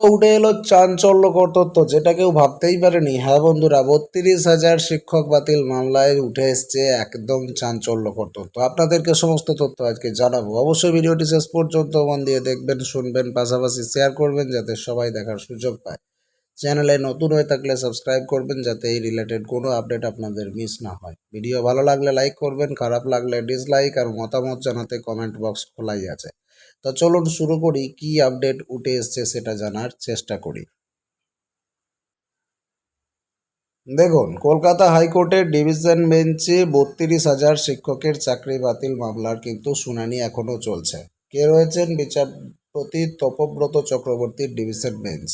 উঠে এলো চাঞ্চল্যকর তথ্য যেটা কেউ ভাবতেই পারেনি। হ্যাঁ বন্ধুরা, বত্রিশ হাজার শিক্ষক বাতিল মামলায় উঠে এসছে একদম চাঞ্চল্যকর তথ্য। আপনাদেরকে সমস্ত তথ্য আজকে জানাব। অবশ্যই ভিডিওটি শেষ পর্যন্ত মন দিয়ে দেখবেন, শুনবেন, পাশাপাশি শেয়ার করবেন যাতে সবাই দেখার সুযোগ পায়। চ্যানেলে নতুন হয়ে থাকলে সাবস্ক্রাইব করবেন যাতে এই রিলেটেড কোনো আপডেট আপনাদের মিস না হয়। ভিডিও ভালো লাগলে লাইক করবেন, খারাপ লাগলে ডিসলাইক আর মতামত জানাতে কমেন্ট বক্স খোলাই আছে। তো চলুন শুরু করি, কি আপডেট উঠে এসছে সেটা জানার চেষ্টা করি। দেখুন, কলকাতা হাইকোর্টের ডিভিশন বেঞ্চে বত্রিশ হাজার শিক্ষকের চাকরি বাতিল মামলার কিন্তু শুনানি এখনও চলছে। কে রয়েছেন? বিচারপতি তপব্রত চক্রবর্তীর ডিভিশন বেঞ্চ।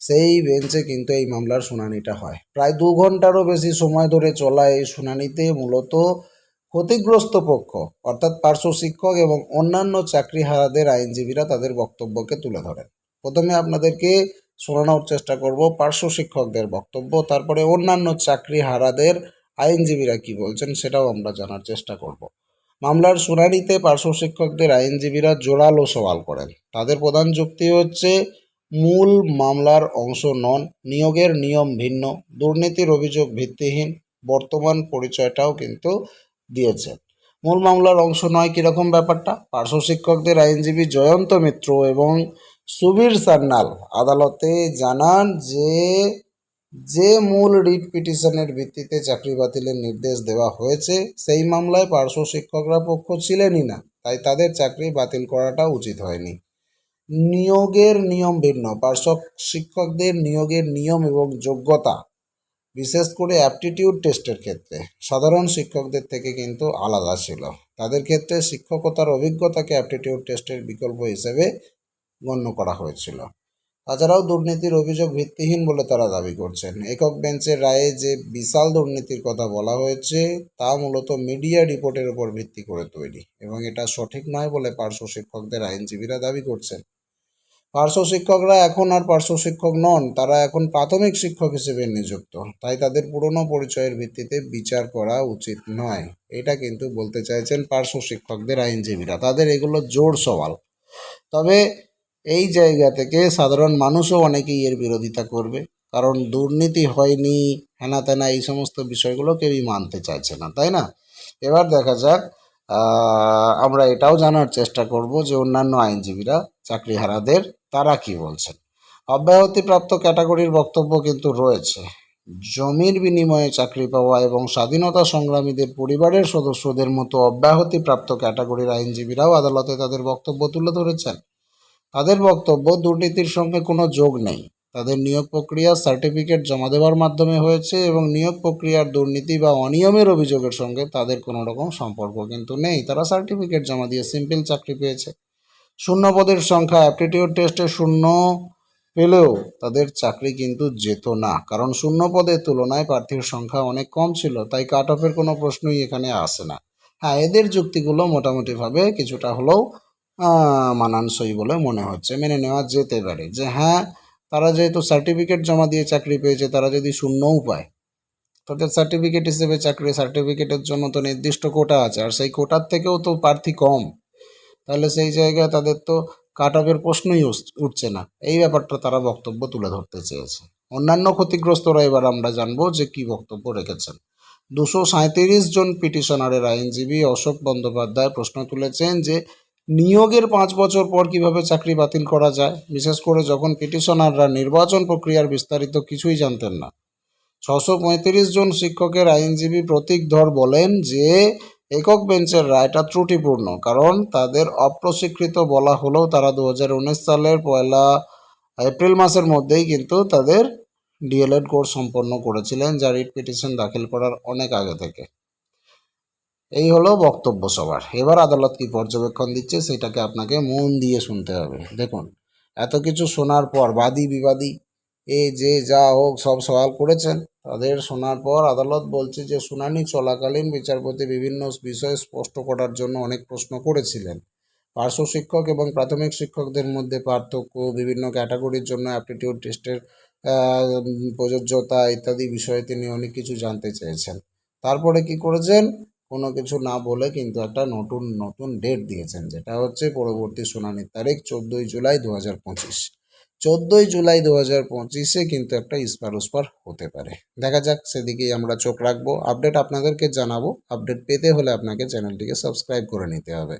সেই বেঞ্চে কিন্তু এই মামলার শুনানিটা হয়। প্রায় দু ঘন্টারও বেশি সময় ধরে চলা এই শুনানিতে মূলত ক্ষতিগ্রস্ত পক্ষ, অর্থাৎ পার্শ্ব শিক্ষক এবং অন্যান্য চাকরিহারাদের আইনজীবীরা তাদের বক্তব্যকে তুলে ধরেন। প্রথমে আপনাদেরকে শোনানোর চেষ্টা করব পার্শ্ব শিক্ষকদের বক্তব্য, তারপরে অন্যান্য চাকরিহারাদের আইনজীবীরা কি বলছেন সেটাও আমরা জানার চেষ্টা করব। মামলার শুনানিতে পার্শ্ব শিক্ষকদের আইনজীবীরা জোরালো সওয়াল করেন। তাদের প্রধান যুক্তি হচ্ছে, মূল মামলার অংশ নন, নিয়োগের নিয়ম ভিন্ন, দুর্নীতির অভিযোগ ভিত্তিহীন, বর্তমান পরিচয়টাও কিন্তু দিয়েছেন। মূল মামলার অংশ নয় কীরকম ব্যাপারটা? পার্শ্ব শিক্ষকদের আইনজীবী জয়ন্ত মিত্র এবং সুবীর সান্যাল আদালতে জানান যে যে মূল রিট পিটিশনের ভিত্তিতে চাকরি বাতিলের নির্দেশ দেওয়া হয়েছে, সেই মামলায় পার্শ্ব শিক্ষকরা পক্ষ ছিলেনই না, তাই তাদের চাকরি বাতিল করাটা উচিত হয়নি। নিয়োগের নিয়ম ভিন্ন। পার্শ্ব শিক্ষকদের নিয়োগের নিয়ম এবং যোগ্যতা বিশেষ করে অ্যাপটিটিউড টেস্টের ক্ষেত্রে। সাধারণ শিক্ষকদের থেকে কিন্তু আলাদা ছিল। তাদের ক্ষেত্রে শিক্ষকতার অভিজ্ঞতাকে অ্যাপটিটিউড টেস্টের বিকল্প হিসেবে গণ্য করা হয়েছিল। তাছাড়াও দুর্নীতির অভিযোগ ভিত্তিহীন বলে তারা দাবি করছেন। একক বেঞ্চের রায়ে যে বিশাল দুর্নীতির কথা বলা হয়েছে, তা মূলত মিডিয়া রিপোর্টের উপর ভিত্তি করে তৈরি এবং এটা সঠিক নয় বলে পার্শ্ব শিক্ষকদের আইনজীবীরা দাবি করছেন। পার্শ্ব শিক্ষকরা এখন আর পার্শ্ব শিক্ষক নন, তারা এখন প্রাথমিক শিক্ষক হিসেবে নিযুক্ত। তাই তাদের পুরনো পরিচয়ের ভিত্তিতে বিচার করা উচিত নয়। এটা কিন্তু বলতে চাইছেন পার্শ্ব শিক্ষকদের আইনজীবীরা। তাদের এগুলো জোর সওয়াল। তবে এই জায়গা থেকে সাধারণ মানুষও অনেকেই এর বিরোধিতা করবে। কারণ দুর্নীতি হয়নি হেনা তেনা এই সমস্ত বিষয়গুলো কেউই মানতে চাইছে না, তাই না? এবার দেখা যাক আমরা এটাও জানার চেষ্টা করব যে অন্যান্য আইনজীবীরা চাকরিহারাদের তারা কি বলছেন? অব্যাহতিপ্রাপ্ত ক্যাটাগরির বক্তব্য কিন্তু রয়েছে। জমির বিনিময়ে চাকরি পাওয়া এবং স্বাধীনতা সংগ্রামীদের পরিবারের সদস্যদের মতো অব্যাহতিপ্রাপ্ত ক্যাটাগরির আইনজীবীরাও আদালতে তাদের বক্তব্য তুলে ধরেছেন। তাদের বক্তব্য, দুর্নীতির সঙ্গে কোনো যোগ নেই। তাদের নিয়োগ প্রক্রিয়া সার্টিফিকেট জমা দেওয়ার মাধ্যমে হয়েছে এবং নিয়োগ প্রক্রিয়ার দুর্নীতি বা অনিয়মের অভিযোগের সঙ্গে তাদের কোনো রকম সম্পর্ক কিন্তু নেই। তারা সার্টিফিকেট জমা দিয়ে সিম্পল চাকরি পেয়েছে। শূন্য পদের সংখ্যা অ্যাপটিটিউড টেস্টে শূন্য পেলেও তাদের চাকরি কিন্তু যেত না। কারণ শূন্য পদের তুলনায় প্রার্থীর সংখ্যা অনেক কম ছিল, তাই কাট অফের কোনো প্রশ্নই এখানে আসে না। হ্যাঁ এদের যুক্তিগুলো মোটামুটিভাবে কিছুটা হলেও মানানসই বলে মনে হচ্ছে। মেনে নেওয়া যেতে পারে যে হ্যাঁ তারা যেহেতু সার্টিফিকেট জমা দিয়ে চাকরি পেয়েছে, তারা যদি শূন্যও পায়, তাদের সার্টিফিকেট হিসেবে চাকরি, সার্টিফিকেটের জন্য তো নির্দিষ্ট কোটা আছে, আর সেই কোটার থেকেও তো প্রার্থী কম। তাহলে সেই জায়গায় তাদের তো কাট অফের প্রশ্নই উঠছে না। এই ব্যাপারটা তারা বক্তব্য তুলে ধরতে চেয়েছে। অন্যান্য ক্ষতিগ্রস্তরা এবার আমরা জানব যে কি বক্তব্য রেখেছেন। দুশো সাঁত্রিশ জন পিটিশনারের আইনজীবী অশোক বন্দ্যোপাধ্যায় প্রশ্ন তুলেছেন যে, নিয়োগের পাঁচ বছর পর কীভাবে চাকরি বাতিল করা যায়? বিশেষ করে যখন পিটিশনাররা নির্বাচন প্রক্রিয়ার বিস্তারিত কিছুই জানতেন না। ছশো জন শিক্ষকের আইনজীবী প্রতীক ধর বলেন যে একক বেঞ্চের রায়টা ত্রুটিপূর্ণ, কারণ তাদের অপ্রশিক্ষিত বলা হলেও তারা দু হাজার উনিশ সালের পয়লা এপ্রিল মাসের মধ্যেই কিন্তু তাদের ডিএলএড কোর্স সম্পন্ন করেছিলেন যা রিট পিটিশন দাখিল করার অনেক আগে থেকে। এই হলো বক্তব্য সবার। এবার আদালত কি পর্যবেক্ষণ দিচ্ছে সেটাকে আপনাকে মন দিয়ে শুনতে হবে। দেখুন, এত কিছু শোনার পর বাদী বিবাদী এ, যে, যা হোক সব সওয়াল করেছেন। তাদের শোনার পর আদালত বলছে যে, শুনানি চলাকালীন বিচারপতি বিভিন্ন বিষয় স্পষ্ট করার জন্য অনেক প্রশ্ন করেছিলেন। পার্শ্ব শিক্ষক এবং প্রাথমিক শিক্ষকদের মধ্যে পার্থক্য, বিভিন্ন ক্যাটাগরির জন্য অ্যাপটিটিউড টেস্টের প্রযোজ্যতা ইত্যাদি বিষয়ে তিনি অনেক কিছু জানতে চেয়েছেন। তারপরে কি করেছেন? কোনো কিছু না বলে কিন্তু একটা নতুন নতুন ডেট দিয়েছেন, যেটা হচ্ছে পরবর্তী শুনানির তারিখ, চোদ্দোই জুলাই দু হাজার পঁচিশ। চোদ্দোই জুলাই দু হাজার পঁচিশে কিন্তু একটা ইস্পার উস্পার হতে পারে। দেখা যাক, সেদিকেই আমরা চোখ রাখব। আপডেট আপনাদেরকে জানাব। আপডেট পেতে হলে আপনাকে চ্যানেলটিকে সাবস্ক্রাইব করে নিতে হবে।